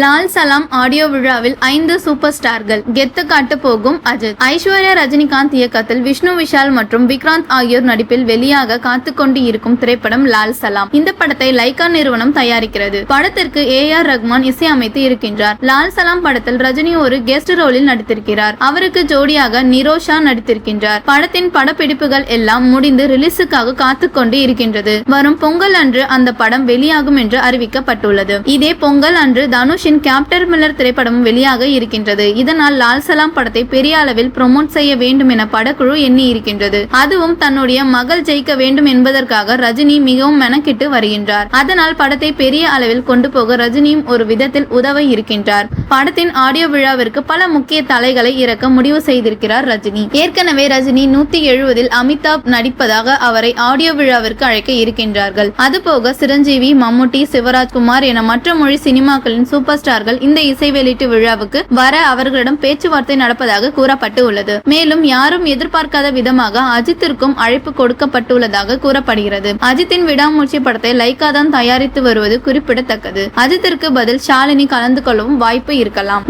Lal Salaam audio விழாவில் ஐந்து super ஸ்டார்கள். கெத்து காட்டு போகும் அஜித். ஐஸ்வர்யா ரஜினிகாந்த் இயக்கத்தில் விஷ்ணு விஷால் மற்றும் விக்ராந்த் ஆகியோர் நடிப்பில் வெளியாக காத்துக்கொண்டு இருக்கும் திரைப்படம் லால் சலாம். இந்த படத்தை லைகா நிறுவனம் தயாரிக்கிறது. படத்திற்கு ஏ ஆர் ரஹ்மான் இசையமைத்து இருக்கின்றார். லால் சலாம் படத்தில் ரஜினி ஒரு கெஸ்ட் ரோலில் நடித்திருக்கிறார். அவருக்கு ஜோடியாக நிரோஷா நடித்திருக்கின்றார். படத்தின் படப்பிடிப்புகள் எல்லாம் முடிந்து ரிலீஸுக்காக காத்துக்கொண்டு இருக்கின்றது. வரும் பொங்கல் அன்று அந்த படம் வெளியாகும் என்று அறிவிக்கப்பட்டுள்ளது. இதே பொங்கல் அன்று தனுஷ் தனுஷின் கேப்டர் மில்லர் திரைப்படமும் வெளியாக இருக்கின்றது. இதனால் லால் சலாம் படத்தை பெரிய அளவில் ப்ரொமோட் செய்ய வேண்டும் என படக்குழு எண்ணி இருக்கின்றது அதுவும் தன்னுடைய மகள் ஜெயிக்க வேண்டும் என்பதற்காக ரஜினி மிகவும் மெனக்கிட்டு வருகின்றார். அதனால் படத்தை பெரிய அளவில் கொண்டு போக ரஜினியும் ஒரு விதத்தில் உதவ இருக்கின்றார். படத்தின் ஆடியோ விழாவிற்கு பல முக்கிய தலைகளை இறக்க முடிவு செய்திருக்கிறார் ரஜினி. ஏற்கனவே ரஜினி நூத்தி எழுபதில் அமிதாப் நடிப்பதாக அவரை ஆடியோ விழாவிற்கு அழைக்க இருக்கின்றார்கள். அதுபோக சிரஞ்சீவி மம்முட்டி சிவராஜ்குமார் என மற்ற மொழி சினிமாக்களின் சூப்பர் ஸ்டார்கள் இந்த இசை வெளியீட்டு விழாவுக்கு வர அவர்களிடம் பேச்சுவார்த்தை நடப்பதாக கூறப்பட்டு உள்ளது மேலும் யாரும் எதிர்பார்க்காத விதமாக அஜித்திற்கும் அழைப்பு கொடுக்கப்பட்டுள்ளதாக கூறப்படுகிறது. அஜித்தின் விடாமூச்சி படத்தை லைகா தான் தயாரித்து வருவது குறிப்பிடத்தக்கது. அஜித்திற்கு பதில் ஷாலினி கலந்து கொள்ளவும் வாய்ப்பு இருக்கலாம்.